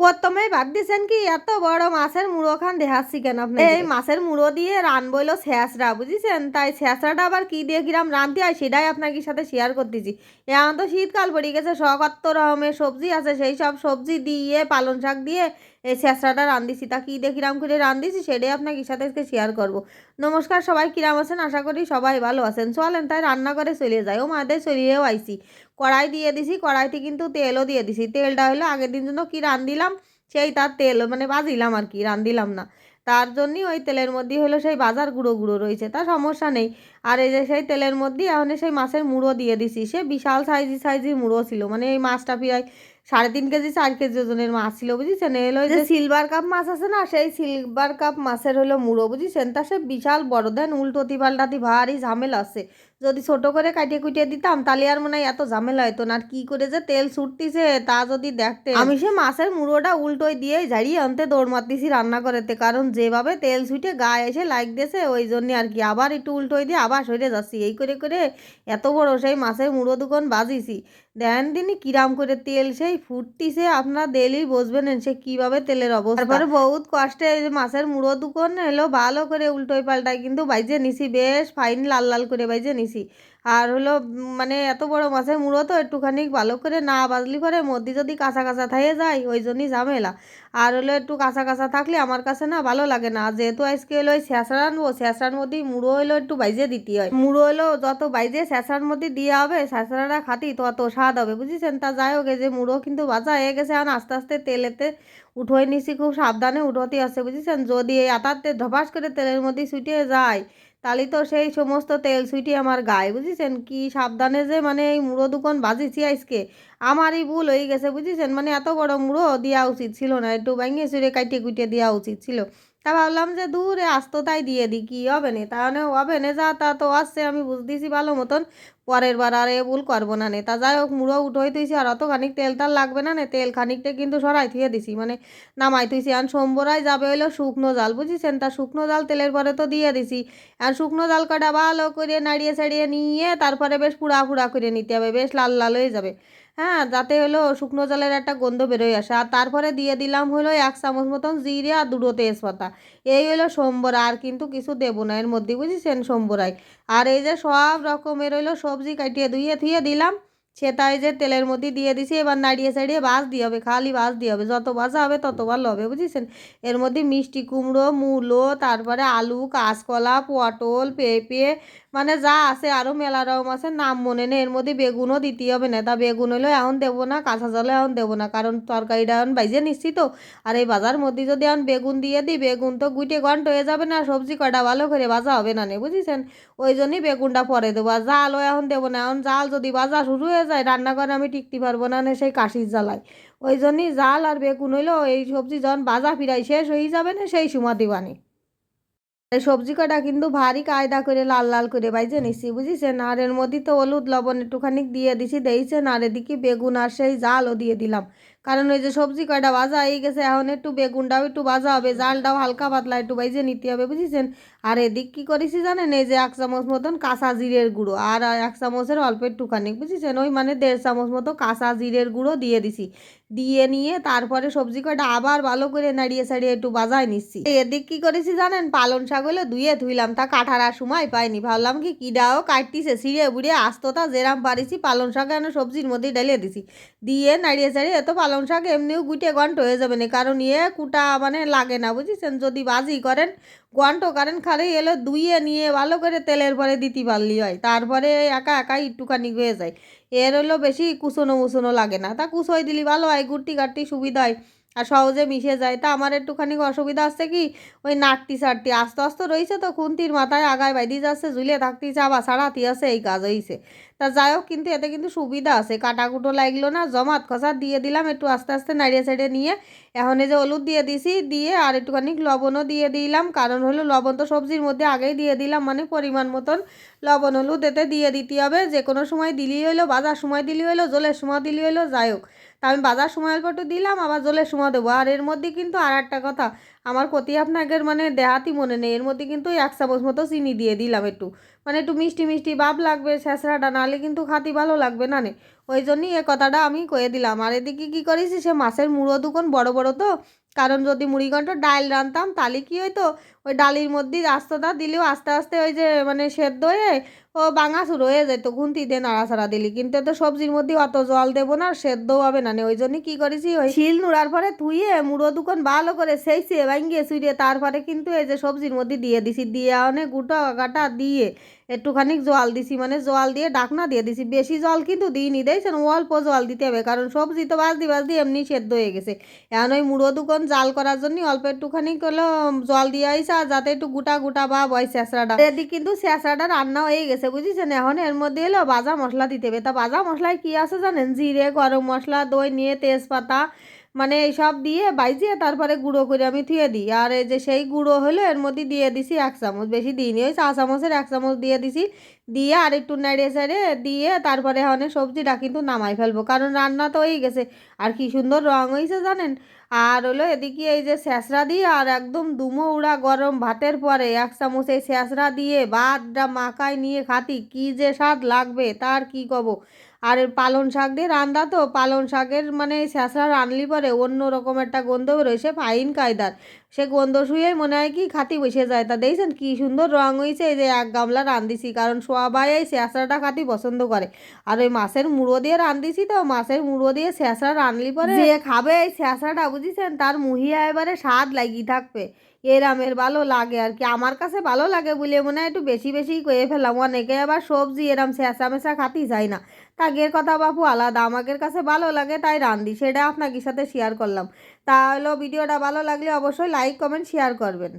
প্রথমেই ভাবতেছেন কি, এত বড় মাছের মুড়ো খান দেখাচ্ছি কেন আপনি এই মাছের মুড়ো দিয়ে রান বইলো শেষরা, বুঝেছেন? তাই শেয়াসরাটা আবার কি দিয়ে কিরাম রানতে হয় সেটাই আপনাকে সাথে শেয়ার করতেছি। এখন তো শীতকাল পড়ে গেছে সকাত্তর রকমের সবজি আছে, সেই সব সবজি দিয়ে পালন শাক দিয়ে এই শেষরাটা রান্ধিছি তা কী দিয়ে কিরাম করে রান্ধিছি সেটাই আপনাকে সাথে আজকে শেয়ার করব। নমস্কার সবাই, কিরাম আছেন? আশা করি সবাই ভালো আছেন। চলেন, তাই রান্না করে চলে যায় ও মাদের চলিয়েও আইসি কড়াই দিয়ে দিছি, কড়াইতে কিন্তু তেলও দিয়ে দিছি। তেলটা হলো আগের দিন জন্য কি রান্ধিলাম সেই তার তেল মানে বাজিলাম আর কি রান্ধিলাম না। তার জন্যই ওই তেলের মধ্যে হলো সেই বাজার গুঁড়ো গুঁড়ো রয়েছে, তা সমস্যা নেই। আর এই যে সেই তেলের মধ্যে এখন সেই মাছের মুড়ো দিয়ে দিছি। সে বিশাল সাইজি সাইজি মুড়ো ছিল মানে এই মাছটা প্রায় সাড়ে তিন কেজি চার কেজি ওজনের মাছ ছিল বুঝেছেন? এলো যে সিলভার কাপ মাছ আছে না সেই সিলভার কাপ মাছের হলো মুড়ো বুঝেছেন? তা সে বিশাল বড়। দেন উল্টোতি পাল্টাতি ভারী ঝামেলা আছে। যদি ছোট করে কাটিয়ে কুটিয়ে দিতাম, তাহলে আর মনে হয় এত ঝামেলা হতো না। আর কি করে যে তেল ছুটতিছে, তা যদি দেখতে। আমি সে মাছের মুড়োটা উল্টোই দিয়ে ঝাড়িয়ে আনতে দৌড় মারতেছি রান্না করেতে কারণ যেভাবে তেল ছুটে গায়ে এসে লাইক দিয়েছে, ওই জন্য আর কি। আবার একটু উল্টোই দিয়ে আবার সরে যাচ্ছি। এই করে করে এত বড় সেই মাছের মুড়ো দোকান বাজিছি। দেন দিনই কিরাম করে তেল সেই ফুটতিছে, আপনারা দেলি বসবেন সে কীভাবে তেলের অবস্থা। তারপরে বহুত কষ্টে মাছের মুড়ো দোকান এলো, ভালো করে উল্টোই পাল্টায় কিন্তু বাইজে নিছি, বেশ ফাইন লাল লাল করে বাইজে নিছি। আর হলো মানে এত বড় মাছের মুড়ো তো একটুখানি ভালো করে না বাজলি করে মধ্যে যদি কাঁচা কাঁচা থাকে যায়, ওই জন্যই ঝামেলা। আর হলো, একটু কাঁচা কাঁচা থাকলে আমার কাছে না ভালো লাগে না। যেহেতু আজকে হলো ওই স্যাঁচড়া আনব স্যাঁচড়ার মধ্যে মুড়ো হলো একটু বাইজে দিতে হয়। মুড়ো হলো যত বাইজে স্যাঁচড়ার মধ্যে দেওয়া হবে স্যাঁচড়াটা খাতি তত স্বাদ হবে, বুঝেছেন? তা যাই হোক যে মুড়ো কিন্তু বাজা হয়ে গেছে, এখন আস্তে আস্তে তেলেতে উঠোয় নিছি, খুব সাবধানে উঠোতে আছে, বুঝেছেন? যদি আতাতে ধপাস করে তেলের মধ্যে ছুটিয়ে যায় তাহলে তো সেই সমস্ত তেল সুইটি আমার গায়ে, বুঝেছেন? কি সাবধানে যে মানে এই মুড়ো দোকান বাজিছি আজকে। আমারই ভুল হয়ে গেছে, বুঝেছেন? মানে এত বড় মুড়ো দেওয়া উচিত ছিল না, একটু ভাঙিয়ে চুড়ে কাটিয়ে কুটিয়ে দেওয়া উচিত ছিল। তা ভাবলাম যে দূরে আসতো, তাই দিয়ে দিই, কি হবে না? তাহলে হবে না, যা, তা তো আসছে, আমি বুঝতেছি ভালো মতন। পরের বার আর এ ভুল করব না নে। তা যাই হোক, মুড়ো উঠোই তুইছি আর অত খানিক তেল তাল লাগবে না নে। তেল খানিকটা কিন্তু সরাই থুয়ে দিছি মানে নামাই তুইছি আর সোমবরাই যাবে হইল শুকনো জাল, বুঝেছেন? তা শুকনো জাল তেলের পরে তো দিয়ে দিছি। আর শুকনো জাল কটা ভালো করে নাড়িয়ে ছাড়িয়ে নিয়ে তারপরে বেশ পুড়া ফুড়া করে নিতে হবে, বেশ লাল লাল হয়ে যাবে। হ্যাঁ যাতে হলো শুকনো জলের একটা গন্ধ বেরোয় আসে। আর তারপরে দিয়ে দিলাম হলো এক চামচ মতন জিরে আর দুটো তেজপাতা। এই হলো সোমবরা, আর কিন্তু কিছু দেবো না। এর মধ্যে বুঝেছেন সোমবরাই। আর এই যে সব রকমের হলো সবজি কাটিয়ে ধুয়ে ধুয়ে দিলাম। সেটাই যে তেলের মধ্যে দিয়ে দিছি, এবার নাড়িয়ে সাড়িয়ে বাস দিয়ে হবে, খালি বাস দিয়ে হবে। যত ভাজা হবে তত ভালো হবে বুঝেছেন এর মধ্যে মিষ্টি কুমড়ো, মূলো, তারপরে আলু, কাঁচকলা, পটল, পেঁপে মানে যা আছে আরও মেলা রকম আছে, নাম মনে নেই। এর মধ্যে বেগুনও দিতে হবে না। তা বেগুন হলো এখন দেবো না, কাঁচা জলে এখন দেবো না। কারণ তরকারিটা এখন বাইজে নিচ্ছি তো আর এই বাজার মধ্যে যদি এখন বেগুন দিয়ে দিই, বেগুন তো গুটে ঘন্ট হয়ে যাবে না, সবজি কটা ভালো করে ভাজা হবে না নে, বুঝেছেন? ওই জন্যই বেগুনটা পরে দেবো। আর জালও এখন দেবো না। এখন জাল যদি ভাজা শুরু হয়ে যায়, রান্নাঘরে আমি টিকতে পারব না নে সেই কাশির জ্বালায়। ওই জন্যই জাল আর বেগুন হইল এই সবজি যখন বাজা ফিরাই শেষ হয়ে যাবে না, সেই সময় দিবানি। সবজি কটা কিন্তু ভারী কায়দা করে, লাল লাল করে বাইজে নিছি বুঝিছেন আর এর মধ্যে তো হলুদ লবণ একটুখানি দিয়ে দিছি দিয়েছেন আর এদিকে বেগুন আর সেই জালও দিয়ে দিলাম। কারণ ওই যে সবজি কয়টা ভাজা হয়ে গেছে, এখন একটু বেগুনটাও একটু ভাজা হবে, জালটাও হালকা পাতলা একটু বাইজে নিতে হবে, বুঝেছেন? আর এদিক কী করেছি জানেন? এই যে এক চামচ মতন কাঁচা জিরের গুঁড়ো আর এক চামচের অল্প একটুখানি, বুঝেছেন? ওই মানে দেড় চামচ মতো কাঁচা জিরের গুঁড়ো দিয়ে দিছি। দিয়ে নিয়ে তারপরে সবজি কয়টা আবার ভালো করে নাড়িয়ে সাড়িয়ে একটু বাজায় নিচ্ছি। এদিক কি করেছি জানেন? পালন হলো ধুয়ে ধুইলাম, তা কাটার আর সময় পাইনি। ভাবলাম কি কিডাও কাটতিছে, ছিঁড়ে বুড়িয়ে আস্ততা যেরাম পারিছি পালন শাক সবজির মধ্যে ঢেলে দিছি। দিয়ে নাড়িয়ে চাড়িয়ে এত পালং শাক এমনিও গুটে গন্ট হয়ে যাবে না, কারণ ইয়ে কুটা মানে লাগে না, বুঝেছেন? যদি বাজি করেন গন্ট করেন, খালি এলো ধুইয়ে নিয়ে ভালো করে তেলের পরে দিতে পারলি হয়, তারপরে একা একা একটুখানি হয়ে যায়। এর হলো বেশি কুচনো মুচনো লাগে না, তা কুচোই দিলি ভালো হয় গুট্টি কাটটি সুবিধা হয়, আর সহজে মিশে যায়, তা আমার একটুখানি অসুবিধা আছে কি, ওই নাটটি সাটটি আস্তে আস্তে রয়েছে তো খুন্তির মাথায় আগায় বাইদি যাচ্ছে, ঝুলে থাকতেছে আবার ছাড়াতি আছে, এই কাজ হয়েছে তা যাই হোক কিন্তু এতে কিন্তু সুবিধা আছে। কাটাকুটো লাগল না জমাত খসা দিয়ে দিলাম, একটু আস্তে আস্তে নাড়িয়ে সাইড়ে নিয়ে। এখন এই যে হলুদ দিয়ে দিছি, দিয়ে আর একটুখানি লবণও দিয়ে দিলাম। কারণ হলো লবণ তো সবজির মধ্যে আগেই দিয়ে দিলাম মানে পরিমাণ মতন লবণ হলুদ এতে দিয়ে দিতে হবে। যে কোনো সময় দিলি হইল, বাজার সময় দিলি হইল, জলের সময় দিলি হইল, যাই হোক। তা আমি বাজার সময় অল্প একটু দিলাম, আবার জলের সময় দেবো। আর এর মধ্যে কিন্তু আর একটা কথা আমার ক্ষতি আপনাদের মানে দেহাতি মনে নেই। এর মধ্যে কিন্তু এক চামচ মতো চিনি দিয়ে দিলাম একটু। মানে একটু মিষ্টি মিষ্টি ভাব লাগবে, ছেঁচড়াটা নাহলে কিন্তু খাতি ভালো লাগবে না নে। ওই জন্যই এ কথাটা আমি কয়ে দিলাম। আর এদিকে কী করেছি, সে মাছের মুড়ো দুকন বড় বড় তো। কারণ যদি মুড়িঘণ্ট ডাল রানতাম তাহলে কী হইতো? ওই ডালির মধ্যেই আস্তটা দিলেও আস্তে আস্তে ওই যে মানে সেদ্ধ হয়ে ও বাঙা শুরু হয়ে যেত খুন্তি দিয়ে নাড়াচাড়া দিলি। কিন্তু তো সবজির মধ্যে অত জল দেবো না, আর সেদ্ধও হবে না ওই জন্য কী করেছি, ওই শিল নুড়ার পরে ধুয়ে মুড়ো দুকন ভালো করে সেই সে ভাঙ্গিয়ে সুইয়ে তারপরে কিন্তু এই যে সবজির মধ্যে দিয়ে দিছি। দিয়ে অনেক গুটা গাটা দিয়ে একটুখানি জল দিছি মানে জল দিয়ে ডাকনা দিয়ে দিছি। বেশি জল কিন্তু দিইনি, দেখছেন? অল্প জল দিতে হবে, কারণ সবজি তো বাজদি বাজদি এমনি সেদ্ধ হয়ে গেছে। এখন ওই মুড়ো দুকন জাল করার জন্য অল্প একটুখানি করল জল দিয়ে আইসা, যাতে একটু গুটা গুটা বা বয় স্যাঁচড়াটা এদিকে কিন্তু স্যাঁচড়াটা রান্না হয়ে গেছে। বুঝেছেন? এখন এর মধ্যে এলো বাজা মশলা দিতে হবে। তা বাজা মশলায় কি আছে জানেন? জিরে, গরম মশলা, দই, নিয়ে তেজপাতা মানে এইসব দিয়ে বাইজিয়ে তারপরে গুঁড়ো করে আমি থুয়ে দিই। আর এই যে সেই গুঁড়ো হলো, এর মধ্যে দিয়ে দিছি এক চামচ, বেশি দিইনি। ওই চা চামচের এক চামচ দিয়ে দিছি। দিয়ে আর একটু নেড়ে চেড়ে দিয়ে তারপরে অনেক সবজিটা কিন্তু নামাই ফেলব। কারণ রান্না তো হয়ে গেছে। আর কি সুন্দর রং হয়েছে জানেন? আর হলো এদিকে এই যে স্যাঁচড়া দিয়ে আর একদম দুমো উড়া গরম ভাতের পরে এক চামচ এই স্যাঁচড়া দিয়ে ভাতটা মাখায় নিয়ে খাতি। কি যে স্বাদ লাগবে, তার কি কব? আর পালন শাক দিয়ে রান্না তো পালন শাকের মানে স্যাঁচড়া রানলি পরে অন্য রকম একটা গন্ধ বেরোয়। সে ফাইন কায়দার। সে গন্ধ শুয়েই মনে হয় কি খাতি বসে যায়। তা দেখছেন কি সুন্দর রং হয়েছে এই যে এক গামলা রান্ধিছি কারণ সবাই এই স্যাঁচড়াটা খাতি পছন্দ করে। আর ওই মাছের মুড়ো দিয়ে রান্ধিছি তো মাছের মুড়ো দিয়ে স্যাঁচড়া রানলি পরে যে খাবে এই স্যাঁচড়াটা বুঝিছেন? তার মুহিয়া এবারে স্বাদ লাগিয়ে থাকবে। এরামের ভালো লাগে আর কি আমার কাছে ভালো লাগে বলে মনে হয় একটু বেশি বেশি কয়ে ফেলাম অনেকে আবার সবজি এরাম স্যাঁচা মেশা খাতি যায় না। তাগের কথা বাপু আলাদা আমাদের কাছে ভালো লাগে তাই রান্ধি, সেটা আপনাকে সাথে শেয়ার করলাম। তাহলে ভিডিওটা ভালো লাগলে অবশ্যই লাইক কমেন্ট শেয়ার করবেন।